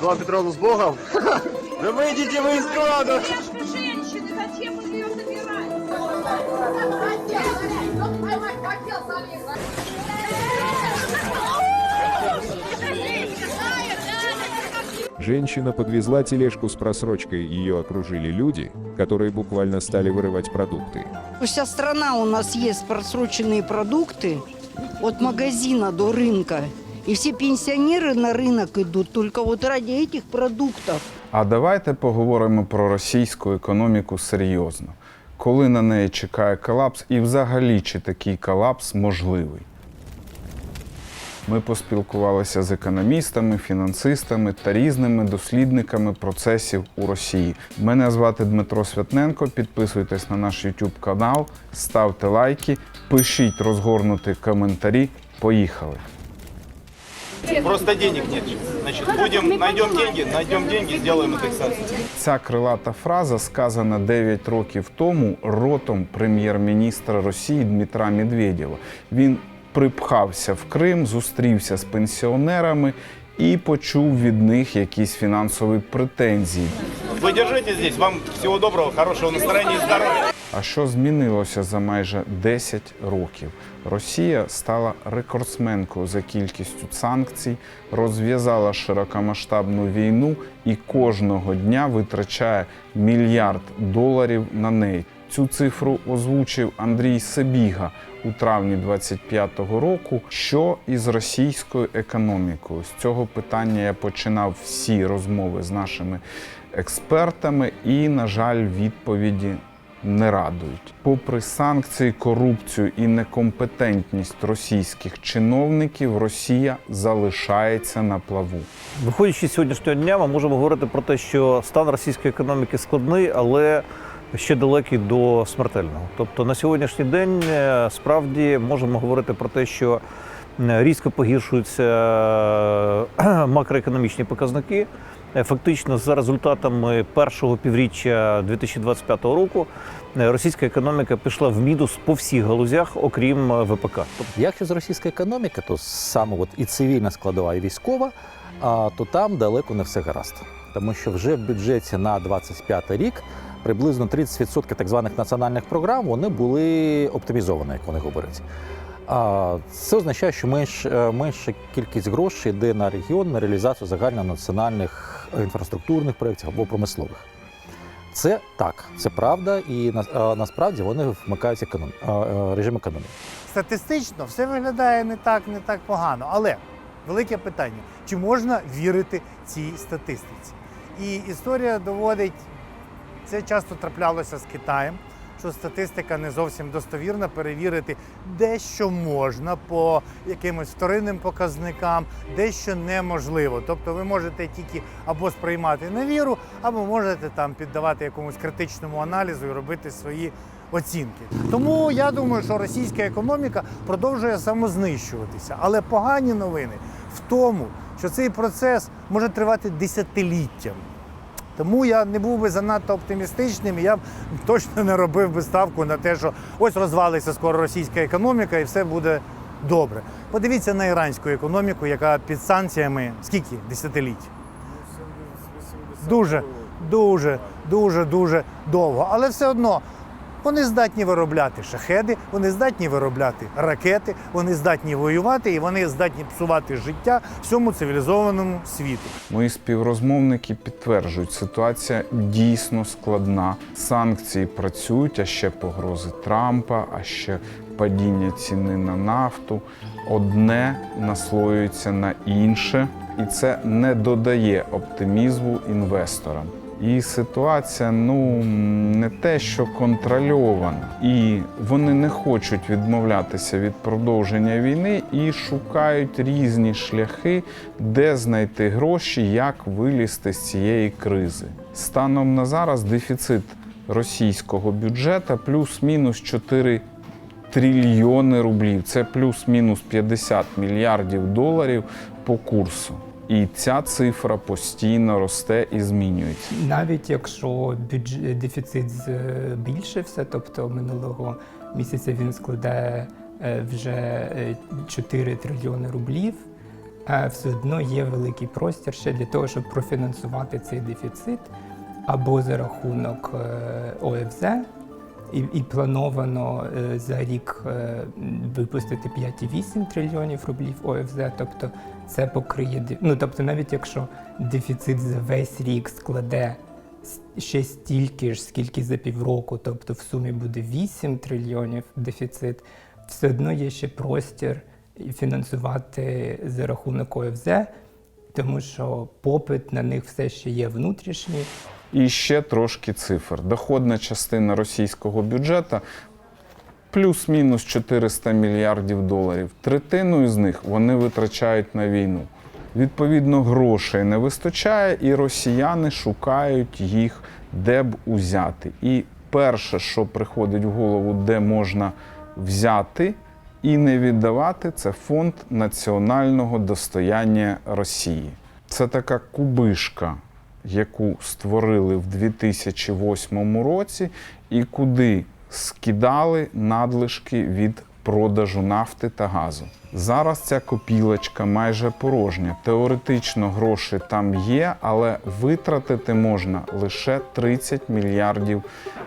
Иван Петровна с Богом. Да выйдите вы из города. Девушка женщины, зачем вы ее? Женщина подвезла тележку с просрочкой, ее окружили люди, которые буквально стали вырывать продукты. Вся страна у нас есть просроченные продукты от магазина до рынка. И все пенсионеры на рынок идут только вот ради этих продуктов. А давайте поговоримо про російську економіку серйозно. Коли на неї чекає колапс, і взагалі чи такий колапс можливий? Ми поспілкувалися з економістами, фінансистами та різними дослідниками процесів у Росії. Мене звати Дмитро Святненко. Підписуйтесь на наш YouTube канал, ставте лайки, пишіть розгорнуті коментарі. Поїхали! Просто денег нет. Значит, будем, найдем деньги, найдем деньги, сделаем индексацию. Ця крилата фраза сказана 9 років тому ротом прем'єр-міністра Росії Дмитра Медведєва. Він припхався в Крим, зустрівся з пенсіонерами і почув від них якісь фінансові претензії. Вы держите здесь. Вам всего доброго, хорошего настроения и здоровья. А що змінилося за майже 10 років? Росія стала рекордсменкою за кількістю санкцій, розв'язала широкомасштабну війну і кожного дня витрачає мільярд доларів на неї. Цю цифру озвучив Андрій Себіга у травні 25-го року. Що із російською економікою? З цього питання я починав всі розмови з нашими експертами, і, на жаль, відповіді не радують. Попри санкції, корупцію і некомпетентність російських чиновників, Росія залишається на плаву. Виходячи з сьогоднішнього дня, ми можемо говорити про те, що стан російської економіки складний, але ще далекий до смертельного. Тобто на сьогоднішній день е, справді можемо говорити про те, що е, різко погіршуються е, макроекономічні показники. Е, Фактично, за результатами першого півріччя 2025 року е, російська економіка пішла в мінус по всіх галузях, окрім е, ВПК. Тобто Якщо з російська економіка, то саме от і цивільна складова, і військова, то там далеко не все гаразд. Тому що вже в бюджеті на 25 рік приблизно 30% так званих національних програм вони були оптимізовані, як вони говорять. А це означає, що менш, е, менша кількість грошей йде на регіон на реалізацію загальнонаціональних інфраструктурних проєктів або промислових. Це так, це правда, і на, а, насправді вони вмикають економ, а, режим економії. статистично все виглядає не так, не так погано. Але велике питання: чи можна вірити цій статистиці? І історія доводить, це часто траплялося з Китаєм, що статистика не зовсім достовірна, перевірити дещо можна по якимось вторинним показникам, дещо неможливо. Тобто ви можете тільки або сприймати на віру, або можете там піддавати якомусь критичному аналізу і робити свої оцінки. Тому я думаю, що російська економіка продовжує самознищуватися. Але погані новини в тому, що цей процес може тривати десятиліттями. Тому я не був би занадто оптимістичним, і я б точно не робив би ставку на те, що ось розвалиться скоро російська економіка і все буде добре. Подивіться на іранську економіку, яка під санкціями скільки десятиліть? Дуже, дуже, дуже, дуже довго. Але все одно вони здатні виробляти шахеди, вони здатні виробляти ракети, вони здатні воювати і вони здатні псувати життя всьому цивілізованому світу. Мої співрозмовники підтверджують, ситуація дійсно складна. Санкції працюють, а ще погрози Трампа, а ще падіння ціни на нафту. Одне наслоюється на інше, і це не додає оптимізму інвесторам. І ситуація ну не те, що контрольована, і вони не хочуть відмовлятися від продовження війни і шукають різні шляхи, де знайти гроші, як вилізти з цієї кризи. Станом на зараз дефіцит російського бюджету плюс-мінус 4 трильйони рублів. Це плюс-мінус 50 мільярдів доларів по курсу. І ця цифра постійно росте і змінюється. Навіть якщо бюдж... дефіцит збільшився, тобто минулого місяця він складає е, вже е, 4 трильйони рублів, е, все одно є великий простір ще для того, щоб профінансувати цей дефіцит або за рахунок е, ОФЗ. І, і плановано е, за рік е, випустити 5,8 трильйонів рублів ОФЗ. Тобто це покриє Ну тобто, навіть якщо дефіцит за весь рік складе ще стільки ж, скільки за півроку, тобто в сумі буде 8 трильйонів дефіцит, все одно є ще простір фінансувати за рахунок ОФЗ, тому що попит на них все ще є внутрішній. І ще трошки цифр. Доходна частина російського бюджету плюс-мінус 400 мільярдів доларів. Третину з них вони витрачають на війну. Відповідно, грошей не вистачає, і росіяни шукають їх, де б узяти. І перше, що приходить в голову, де можна взяти і не віддавати, це фонд національного достояння Росії. Це така кубишка, яку створили в 2008 році, і куди скидали надлишки від продажу нафти та газу. Зараз ця копілочка майже порожня. Теоретично гроші там є, але витратити можна лише 30 мільярдів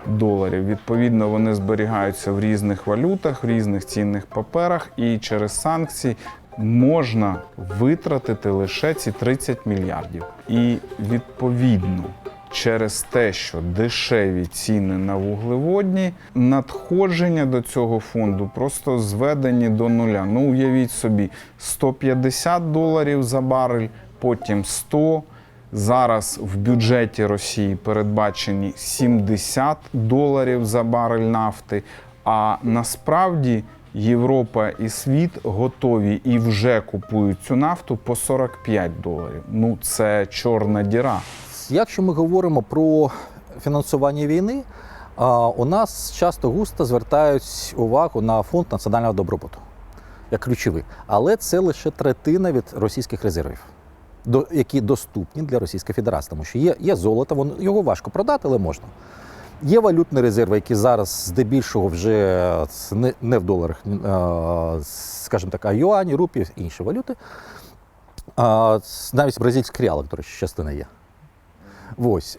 доларів. Відповідно, вони зберігаються в різних валютах, в різних цінних паперах, і через санкції можна витратити лише ці 30 мільярдів. І відповідно. Через те, що дешеві ціни на вуглеводні, надходження до цього фонду просто зведені до нуля. Ну, уявіть собі, 150 доларів за барель, потім 100. Зараз в бюджеті Росії передбачені 70 доларів за барель нафти. А насправді Європа і світ готові і вже купують цю нафту по 45 доларів. Ну це чорна діра. Якщо ми говоримо про фінансування війни, у нас часто густо звертають увагу на фонд національного добробуту як ключовий. Але це лише третина від російських резервів, до- які доступні для Російської Федерації, тому що є, є золото, воно, його важко продати, але можна. Є валютні резерви, які зараз здебільшого вже не, не в доларах, скажімо так, а юані, рупі, інші валюти. Навіть бразильський реал, до речі, частина є. Ось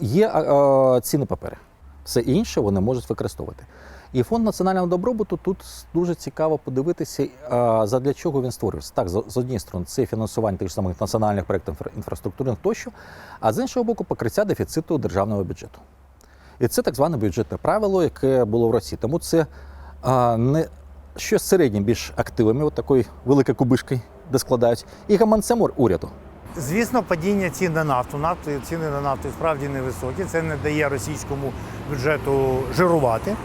є цінні папери. Все інше вони можуть використовувати. І фонд національного добробуту тут дуже цікаво подивитися, а, задля чого він створюється. Так, з однієї сторони, це фінансування тих самих національних проєктів інфраструктурних тощо, а з іншого боку, покриття дефіциту державного бюджету. І це так зване бюджетне правило, яке було в Росії. Тому це не щось середнє більш активами, от такої великої кубишки, де складають, і гаманцем уряду. Звісно, падіння цін на нафту. Нафту ціни на нафту справді невисокі. Це не дає російському бюджету жирувати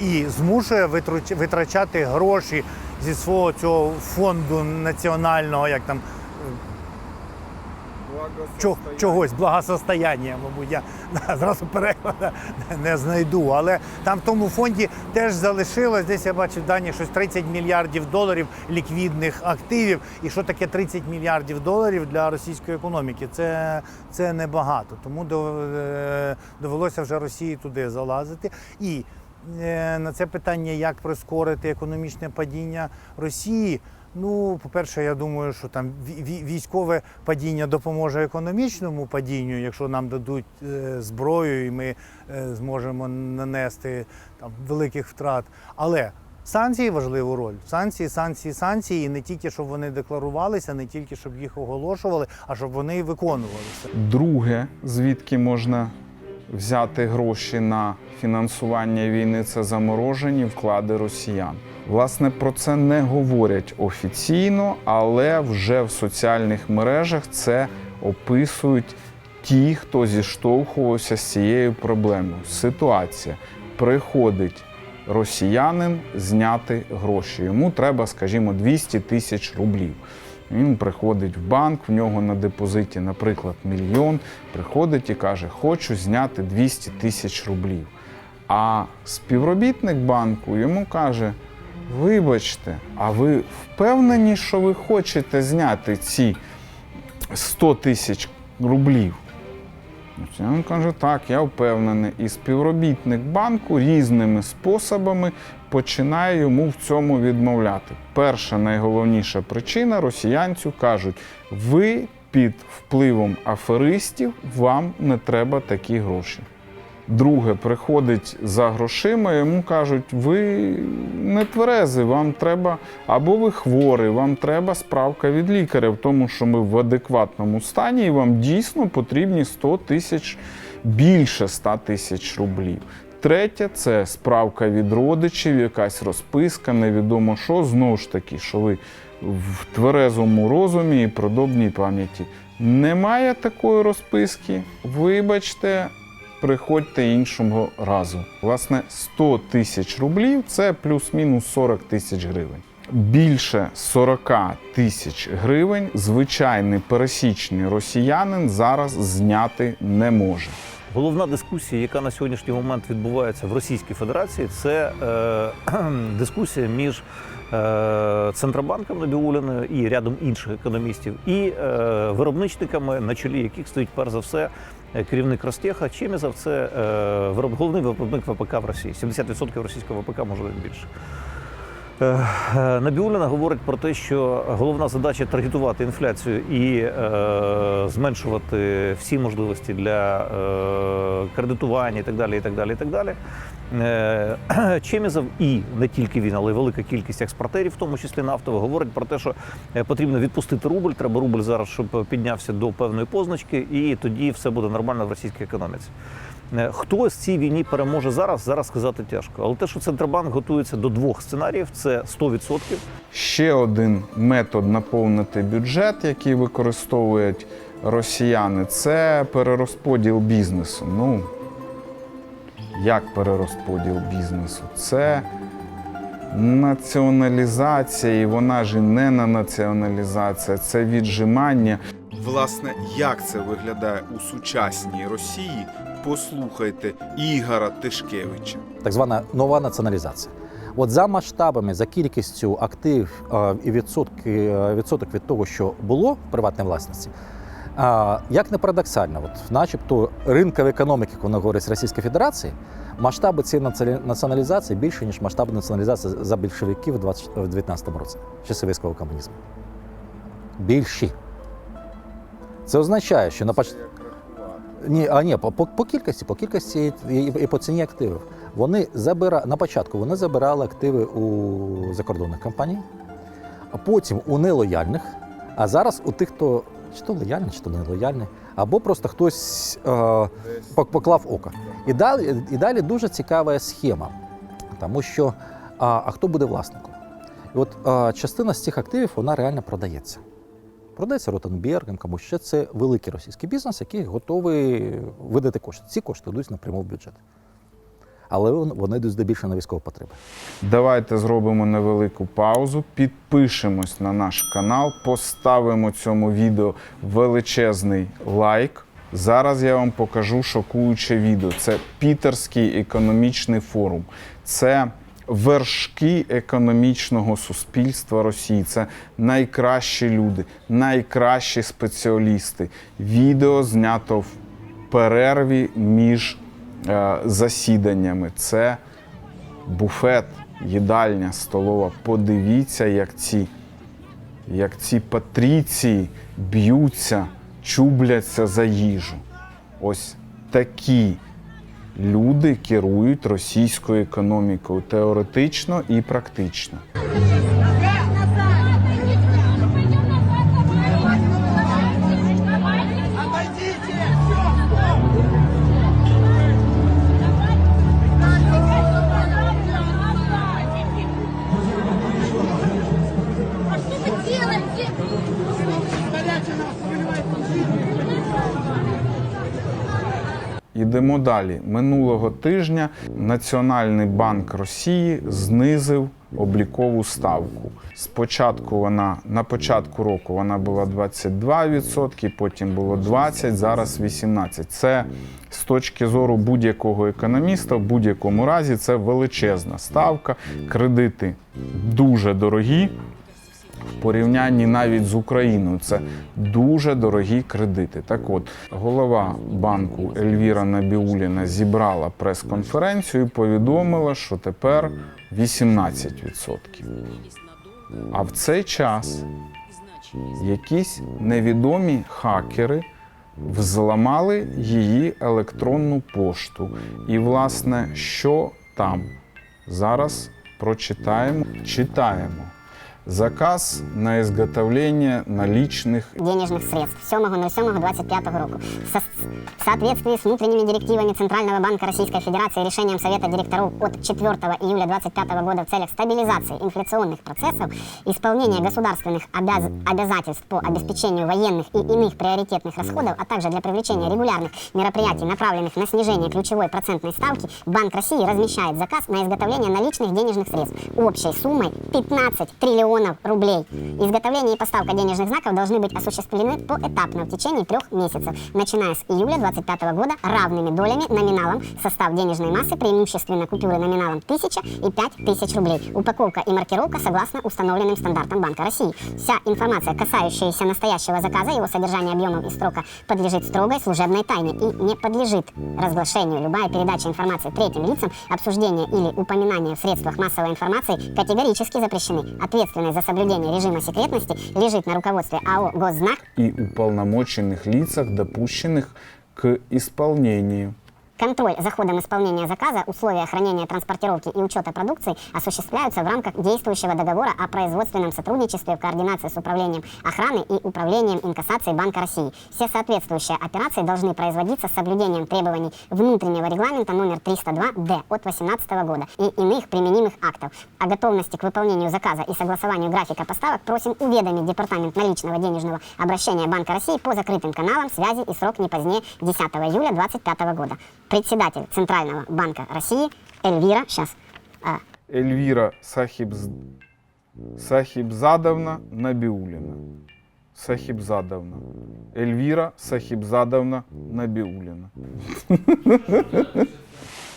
і змушує витрачати гроші зі свого цього фонду національного, як там. Чо, чогось, благосостояння, мабуть, я зразу перекладу не знайду. Але там в тому фонді теж залишилось, десь я бачив дані, щось 30 мільярдів доларів ліквідних активів. І що таке 30 мільярдів доларів для російської економіки? Це, це небагато. Тому е, довелося вже Росії туди залазити. І на це питання, як прискорити економічне падіння Росії. Ну, по-перше, я думаю, що там ві- ві- військове падіння допоможе економічному падінню, якщо нам дадуть е, зброю і ми е, зможемо нанести там великих втрат. Але санкції важливу роль. Санкції, санкції, санкції, і не тільки щоб вони декларувалися, не тільки щоб їх оголошували, а щоб вони виконувалися. Друге, звідки можна взяти гроші на фінансування війни, це заморожені вклади росіян. Власне, про це не говорять офіційно, але вже в соціальних мережах це описують ті, хто зіштовхувався з цією проблемою. Ситуація приходить росіянин зняти гроші. Йому треба, скажімо, 200 тисяч рублів. Він приходить в банк, в нього на депозиті, наприклад, мільйон, приходить і каже, хочу зняти 200 тисяч рублів. А співробітник банку йому каже: вибачте, а ви впевнені, що ви хочете зняти ці 100 тисяч рублів? Він каже, так, я впевнений. І співробітник банку різними способами починає йому в цьому відмовляти. Перша найголовніша причина росіянцю кажуть: ви під впливом аферистів, вам не треба такі гроші. Друге приходить за грошима, йому кажуть, ви не тверези, вам треба, або ви хворий, вам треба справка від лікаря, в тому, що ми в адекватному стані, і вам дійсно потрібні 100 тисяч більше 100 тисяч рублів. Третє це справка від родичів, якась розписка, невідомо що. Знову ж таки, що ви в тверезому розумі і продобній пам'яті. Немає такої розписки. Вибачте, приходьте іншого разу. Власне, 100 тисяч рублів це плюс-мінус 40 тисяч гривень. Більше 40 тисяч гривень звичайний пересічний росіянин зараз зняти не може. Головна дискусія, яка на сьогоднішній момент відбувається в Російській Федерації, це е, дискусія між е, Центробанком Набіуліною і рядом інших економістів, і е, виробничниками, на чолі яких стоїть перш за все керівник Ростеха. Чемізов це е, головний виробник ВПК в Росії. 70% російського ВПК може більше. Е, е, Набіуліна говорить про те, що головна задача таргетувати інфляцію і е, зменшувати всі можливості для е, кредитування і так далі. І так далі, і так далі. Е, Чемізов і не тільки він, але й велика кількість експортерів, в тому числі нафтових, говорить про те, що е, потрібно відпустити рубль. Треба рубль зараз, щоб піднявся до певної позначки, і тоді все буде нормально в російській економіці. Е, Хто з цій війні переможе зараз, зараз сказати тяжко. Але те, що Центробанк готується до двох сценаріїв, це 100%. Ще один метод наповнити бюджет, який використовують росіяни, це перерозподіл бізнесу. Ну, як перерозподіл бізнесу? Це націоналізація, і вона ж і не на націоналізація, це віджимання. Власне, як це виглядає у сучасній Росії, послухайте Ігора Тишкевича. так звана нова націоналізація. От за масштабами, за кількістю активів е, і відсотки, е, відсоток від того, що було в приватній власності, е, як не парадоксально, от, начебто ринкова економіки, коли говорить Російської Федерації, масштаби цієї націоналізації більше, ніж масштаби націоналізації за більшовиків в 20 19 році, ще совєтського комунізму. Більші. Це означає, що на поч... Ні, а ні, по, по, по кількості, по кількості і, і по ціні активів. Вони забира... на початку вони забирали активи у закордонних компаній, а потім у нелояльних, а зараз у тих, хто чи то лояльний, чи то не лояльний, або просто хтось е, поклав око. І далі, і далі дуже цікава схема, тому що а, а хто буде власником? І от е, частина з цих активів вона реально продається. Продається Ротенбергом, комусь ще це великий російський бізнес, який готовий видати кошти. Ці кошти йдуть напряму в бюджет. Але вони йдуть здебільшого на військові потреби. Давайте зробимо невелику паузу, підпишемось на наш канал, поставимо цьому відео величезний лайк. Зараз я вам покажу шокуюче відео. Це Пітерський економічний форум. Це вершки економічного суспільства Росії. Це найкращі люди, найкращі спеціалісти. Відео знято в перерві між е, засіданнями. Це буфет, їдальня, столова. Подивіться, як ці, як ці патріції б'ються, чубляться за їжу. Ось такі люди керують російською економікою теоретично і практично. Йдемо далі. Минулого тижня Національний банк Росії знизив облікову ставку. Спочатку вона на початку року вона була 22%, потім було 20%, зараз 18%. Це з точки зору будь-якого економіста, в будь-якому разі це величезна ставка. Кредити дуже дорогі. В порівнянні навіть з Україною. Це дуже дорогі кредити. Так от, голова банку Ельвіра Набіуліна зібрала прес-конференцію і повідомила, що тепер 18%. А в цей час якісь невідомі хакери взламали її електронну пошту. І, власне, що там? Зараз прочитаємо, читаємо. Заказ на изготовление наличных денежных средств 7.07.25 року. Со- в соответствии с внутренними директивами Центрального банка Российской Федерации и решением Совета директоров от 4 июля 2025 года в целях стабилизации инфляционных процессов, исполнения государственных обяз- обязательств по обеспечению военных и иных приоритетных расходов, а также для привлечения регулярных мероприятий, направленных на снижение ключевой процентной ставки, Банк России размещает заказ на изготовление наличных денежных средств общей суммой 15 триллионов рублей. Изготовление и поставка денежных знаков должны быть осуществлены поэтапно в течение трех месяцев, начиная с июля 2025 года равными долями номиналом состав денежной массы, преимущественно купюры номиналом 1000 и 5000 рублей. Упаковка и маркировка согласно установленным стандартам Банка России. Вся информация, касающаяся настоящего заказа, его содержания, объемов и срока, подлежит строгой служебной тайне и не подлежит разглашению. Любая передача информации третьим лицам, обсуждение или упоминание в средствах массовой информации категорически запрещены. Ответственность за соблюдение режима секретности лежит на руководстве АО «Госзнак» и уполномоченных лицах, допущенных к исполнению. Контроль за ходом исполнения заказа, условия хранения, транспортировки и учета продукции осуществляются в рамках действующего договора о производственном сотрудничестве в координации с Управлением охраны и Управлением инкассации Банка России. Все соответствующие операции должны производиться с соблюдением требований внутреннего регламента номер 302-Д от 2018 года и иных применимых актов. О готовности к выполнению заказа и согласованию графика поставок просим уведомить Департамент наличного денежного обращения Банка России по закрытым каналам связи и срок не позднее 10 июля 2025 года. Председатель Центрального банка России Эльвира, сейчас, Эльвира Сахибз... Сахибзадовна Набиулина. Сахибзадовна. Эльвира Сахибзадовна Набіуліна.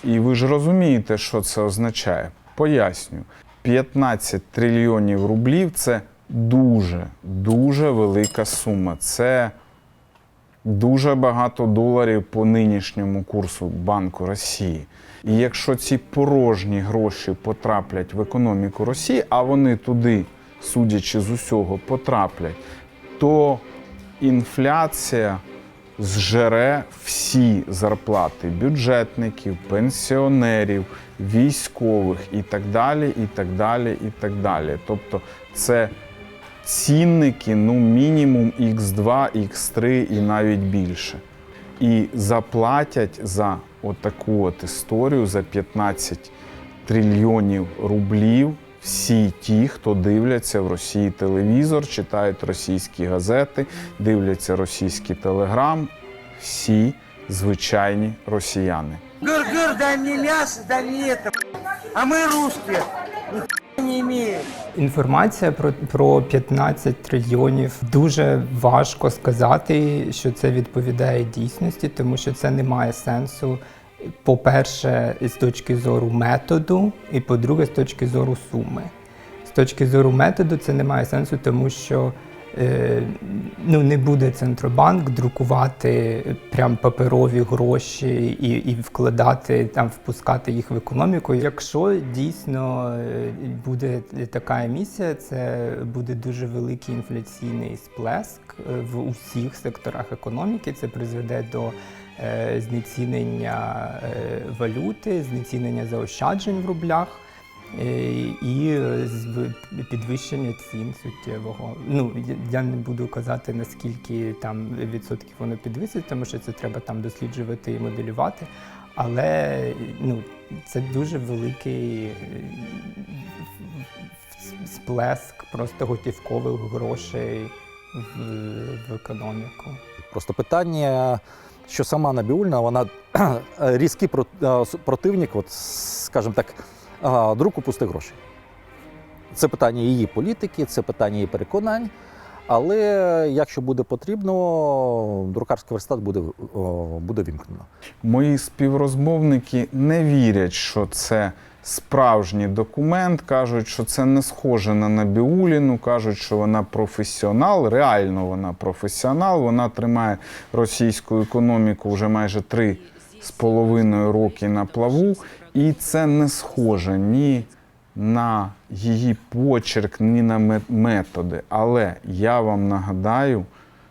І ви ж розумієте, що це означає. Поясню. 15 трильйонів рублів це дуже, дуже велика сума. Це дуже багато доларів по нинішньому курсу Банку Росії. І якщо ці порожні гроші потраплять в економіку Росії, а вони туди, судячи з усього, потраплять, то інфляція зжере всі зарплати бюджетників, пенсіонерів, військових і так далі, і так далі, і так далі. Тобто це цінники, ну, мінімум X2, X3 і навіть більше. І заплатять за отаку от історію за 15 трильйонів рублів всі ті, хто дивляться в Росії телевізор, читають російські газети, дивляться російський телеграм, всі звичайні росіяни. Гыр-гыр, дай мне мясо, дай мне это. А мы русские. Інформація про, про 15 трильйонів дуже важко сказати, що це відповідає дійсності, тому що це не має сенсу. По-перше, з точки зору методу, і по-друге, з точки зору суми. З точки зору методу, це не має сенсу, тому що ну, не буде Центробанк друкувати прям паперові гроші і, і вкладати там, впускати їх в економіку. Якщо дійсно е, буде така емісія, це буде дуже великий інфляційний сплеск е, в усіх секторах економіки. Це призведе до е, знецінення е, валюти, знецінення заощаджень в рублях. Е, І е, підвищення цін суттєвого. Ну я- не буду казати наскільки там відсотків воно підвисить, тому що це треба там досліджувати і моделювати. Але ну це дуже великий е, сплеск просто готівкових грошей в, в економіку. Просто питання, що сама Набіульна, вона різкий противник, от, скажімо так, друку пустих грошей. Це питання її політики, це питання її переконань. Але якщо буде потрібно, друкарський верстат буде, буде вімкнено. Мої співрозмовники не вірять, що це справжній документ. Кажуть, що це не схоже на Набіуліну, кажуть, що вона професіонал. Реально вона професіонал. Вона тримає російську економіку вже майже три з половиною роки на плаву. І це не схоже ні на її почерк, ні на методи. Але я вам нагадаю,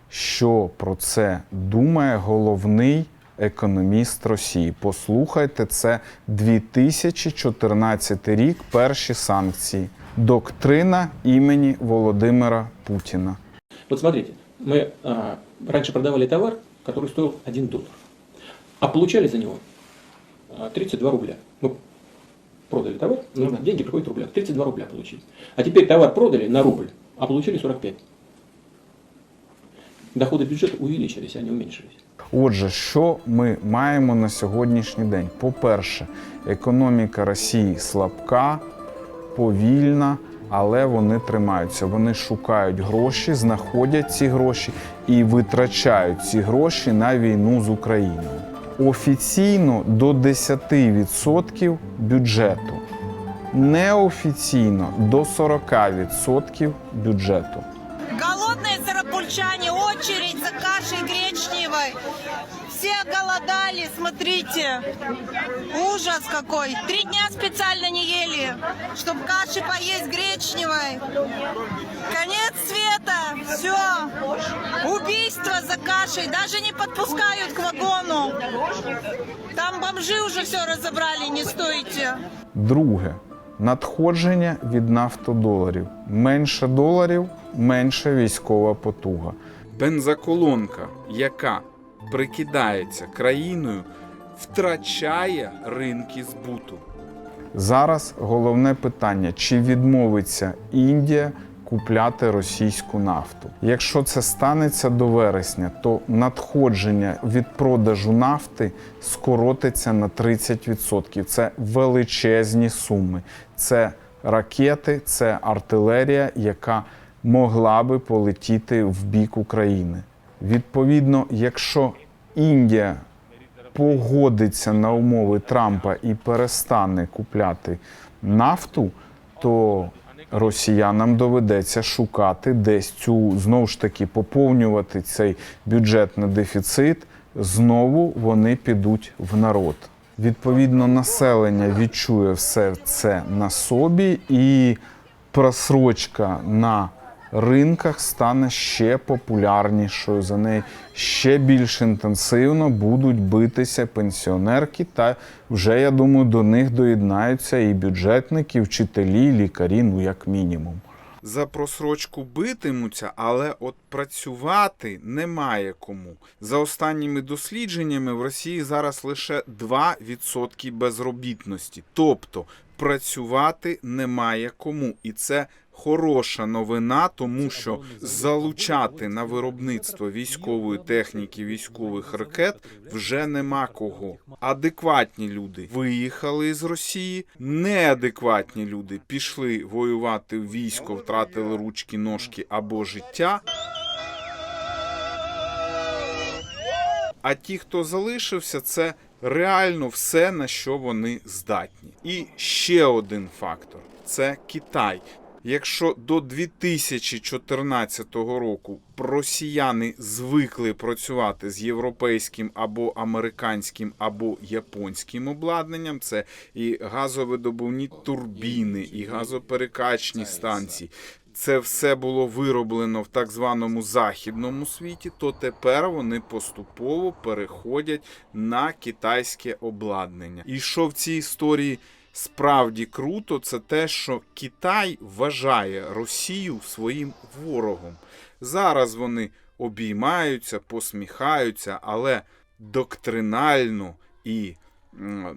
що про це думає головний економіст Росії. Послухайте, це 2014 рік, перші санкції. Доктрина імені Володимира Путіна. Вот смотрите, мы а, раньше продавали товар, который стоил 1 доллар, а получали за него а, 32 рубля. Мы продали товар, но деньги приходят в рублях, 32 рубля получили. А теперь товар продали на рубль, а получили 45. Доходы бюджета увеличились, а не уменьшились. Отже, що ми маємо на сьогоднішній день? По-перше, економіка Росії слабка, повільна, але вони тримаються. Вони шукають гроші, знаходять ці гроші і витрачають ці гроші на війну з Україною. Офіційно до 10% бюджету, неофіційно до 40% бюджету. Голодные сарапульчане, очередь за кашей гречневой. Все голодали, смотрите. Ужас какой. Три дня специально не ели, чтобы каши поесть гречневой. Конец света. Все. Убийство за кашей. Даже не подпускают к вагону. Там бомжи уже все разобрали, не стойте. Друге надходження від нафтодоларів. Менше доларів, менше військова потуга. Бензоколонка, яка прикидається країною, втрачає ринки збуту. Зараз головне питання: чи відмовиться Індія купляти російську нафту? Якщо це станеться до вересня, то надходження від продажу нафти скоротиться на 30%. Це величезні суми. Це ракети, це артилерія, яка могла би полетіти в бік України. Відповідно, якщо Індія погодиться на умови Трампа і перестане купляти нафту, то росіянам доведеться шукати десь цю знову ж таки поповнювати цей бюджетний дефіцит. Знову вони підуть в народ. Відповідно, населення відчує все це на собі, і просрочка на ринках стане ще популярнішою. За неї ще більш інтенсивно будуть битися пенсіонерки. Та вже я думаю, до них доєднаються і бюджетники, і вчителі, і лікарі, ну як мінімум. За просрочку битимуться, але от працювати немає кому. За останніми дослідженнями в Росії зараз лише 2% безробітності. Тобто працювати немає кому. І це хороша новина, тому що залучати на виробництво військової техніки, військових ракет вже нема кого. Адекватні люди виїхали з Росії, неадекватні люди пішли воювати в військо, втратили ручки, ножки або життя. А ті, хто залишився, це реально все, на що вони здатні. І ще один фактор це Китай. Якщо до 2014 року росіяни звикли працювати з європейським або американським або японським обладнанням, це і газовидобувні турбіни, і газоперекачні станції. Це все було вироблено в так званому західному світі, то тепер вони поступово переходять на китайське обладнання. І що в цій історії справді круто, це те, що Китай вважає Росію своїм ворогом. Зараз вони обіймаються, посміхаються, але доктринально і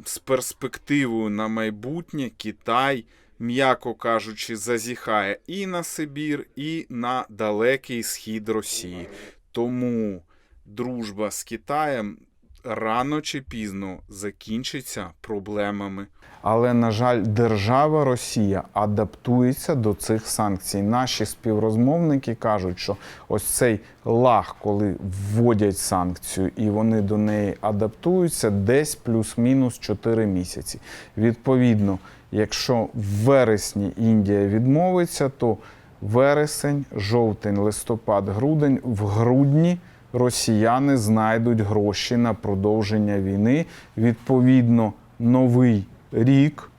з перспективою на майбутнє Китай, м'яко кажучи, зазіхає і на Сибір, і на далекий схід Росії. Тому дружба з Китаєм рано чи пізно закінчиться проблемами. Але, на жаль, держава Росія адаптується до цих санкцій. Наші співрозмовники кажуть, що ось цей лаг, коли вводять санкцію і вони до неї адаптуються, десь плюс-мінус 4 місяці. Відповідно, якщо в вересні Індія відмовиться, то вересень, жовтень, листопад, грудень, в грудні росіяни знайдуть гроші на продовження війни. Відповідно, новий рік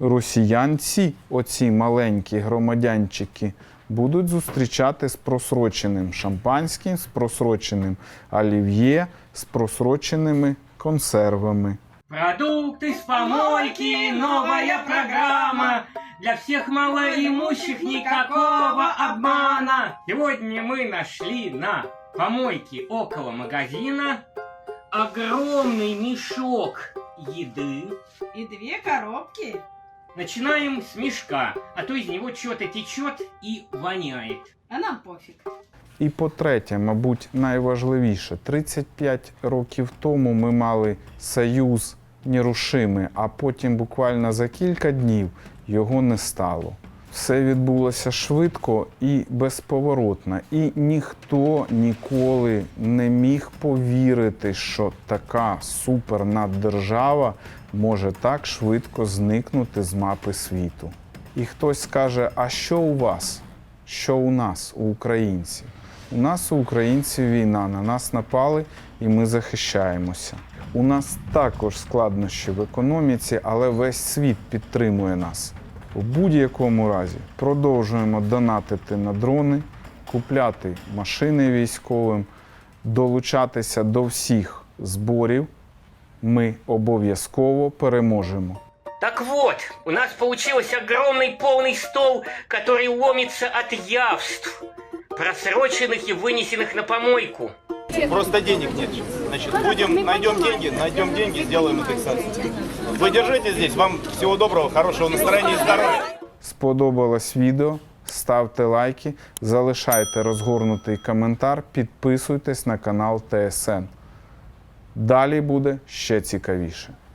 росіянці, оці маленькі громадянчики, будуть зустрічати з просроченим шампанським, з просроченим олів'є, з просроченими консервами. Продукты с помойки, новая программа. Для всех малоимущих никакого обмана. Сегодня мы нашли на помойке около магазина огромный мешок еды. И две коробки. Начинаем с мешка, а то из него что-то течет и воняет. А нам пофиг. І по-третє, мабуть, найважливіше, 35 років тому ми мали союз нерушимий, а потім буквально за кілька днів його не стало. Все відбулося швидко і безповоротно, і ніхто ніколи не міг повірити, що така супернаддержава може так швидко зникнути з мапи світу. І хтось скаже: а що у вас? Що у нас, у українців? У нас у українців війна, на нас напали і ми захищаємося. У нас також складнощі в економіці, але весь світ підтримує нас. У будь-якому разі продовжуємо донатити на дрони, купляти машини військовим, долучатися до всіх зборів. Ми обов'язково переможемо. Так вот, у нас получился огромный полный стол, который ломится от явств, просроченных и вынесенных на помойку. Просто денег нет. Значит, будем, найдем деньги, найдем деньги, сделаем индексацию. Вы держите здесь. Вам всего доброго, хорошего настроения и здоровья. Сподобалось відео? Ставте лайки, залишайте розгорнутий коментар, підписуйтесь на канал ТСН. Далі буде ще цікавіше.